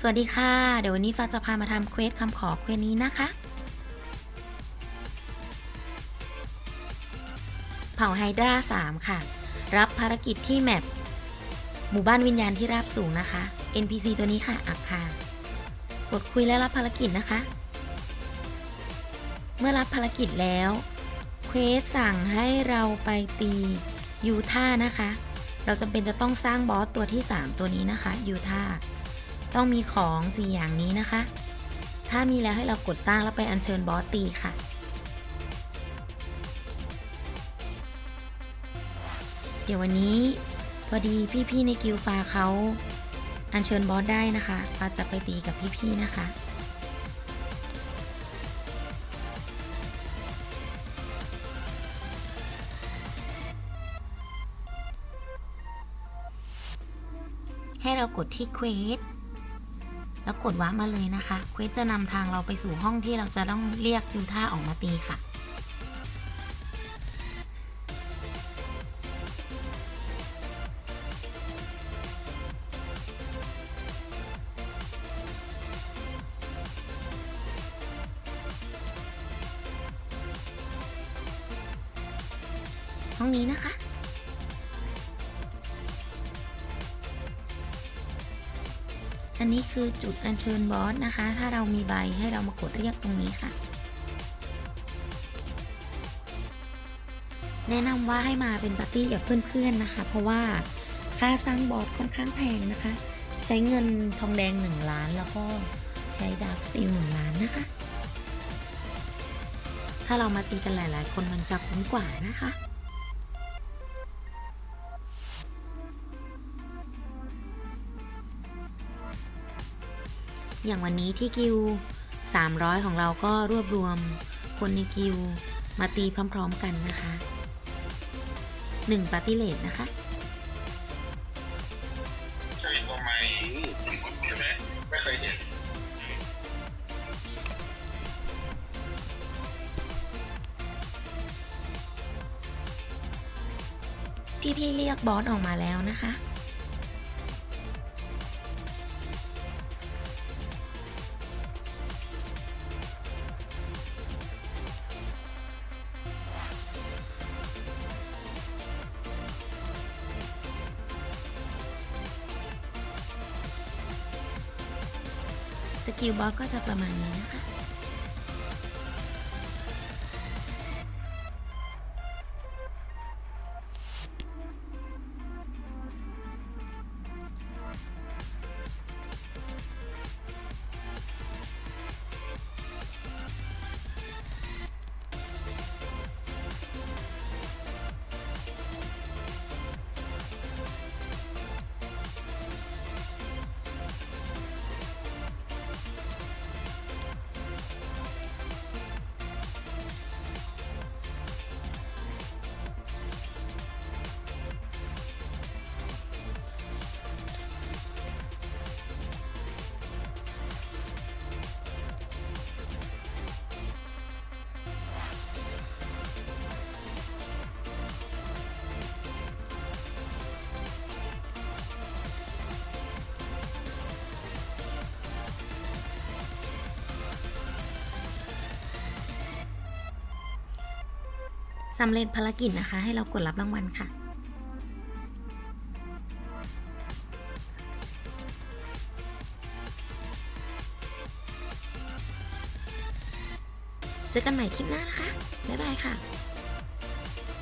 สวัสดีค่ะ เดี๋ยววันนี้ฟ้าจะพามาทำเควสคำขอเควสนี้นะคะ เผ่าไฮดรา3 ค่ะ รับภารกิจที่แมปหมู่บ้านวิญญาณที่ราบสูงนะคะ NPC ตัวนี้ค่ะ อักค่ะ กดคุยและรับภารกิจนะคะ เมื่อรับภารกิจแล้ว เควสสั่งให้เราไปตียูท่านะคะ เราจำเป็นจะต้องสร้างบอสตัวที่ 3 ตัวนี้นะคะยูท่า ต้องมีของ 4 อย่างนี้นะคะ ถ้ามีแล้วให้เรากดสร้างแล้วไปอัญเชิญบอสตีค่ะ เดี๋ยววันนี้พอดีพี่ๆในกิลฟ้าเขาอัญเชิญบอสได้นะคะฟ้าจะไปตีกับพี่ๆนะคะให้เรากดที่เควส แล้วกดว้ามาเลยนะคะเควสจะนำทางเราไปสู่ห้องที่เราจะต้องเรียกยูท่าออกมาตีค่ะ ห้องนี้นะคะ อันนี้คือจุดอัญเชิญบอสนะคะ ถ้าเรามีใบให้เรามากดเรียกตรงนี้ค่ะ แนะนำว่าให้มาเป็นปาร์ตี้กับเพื่อนๆนะคะ เพราะว่าค่าสร้างบอสค่อนข้างแพงนะคะ ใช้เงินทองแดง 1 ล้านแล้วก็ใช้ดาร์กสตีล1ล้านนะคะ ถ้าเรามาตีกันหลาย ๆ คนมันจะคุ้มกว่านะคะ อย่างวันนี้ที่กิว300 ของเราก็รวบรวมคนในกิวมาตีพร้อมๆกันนะคะ1ปาร์ตี้เลทนะคะใช้ตัวไม้ใช่ไหมไม่เคยเห็นพี่ๆเรียกบอสออกมาแล้วนะคะ สกิลบอสก็จะประมาณนี้นะคะ สำเร็จภารกิจนะคะ ให้เรากดรับรางวัลค่ะ เจอกันใหม่คลิปหน้านะคะ บ๊ายบายค่ะ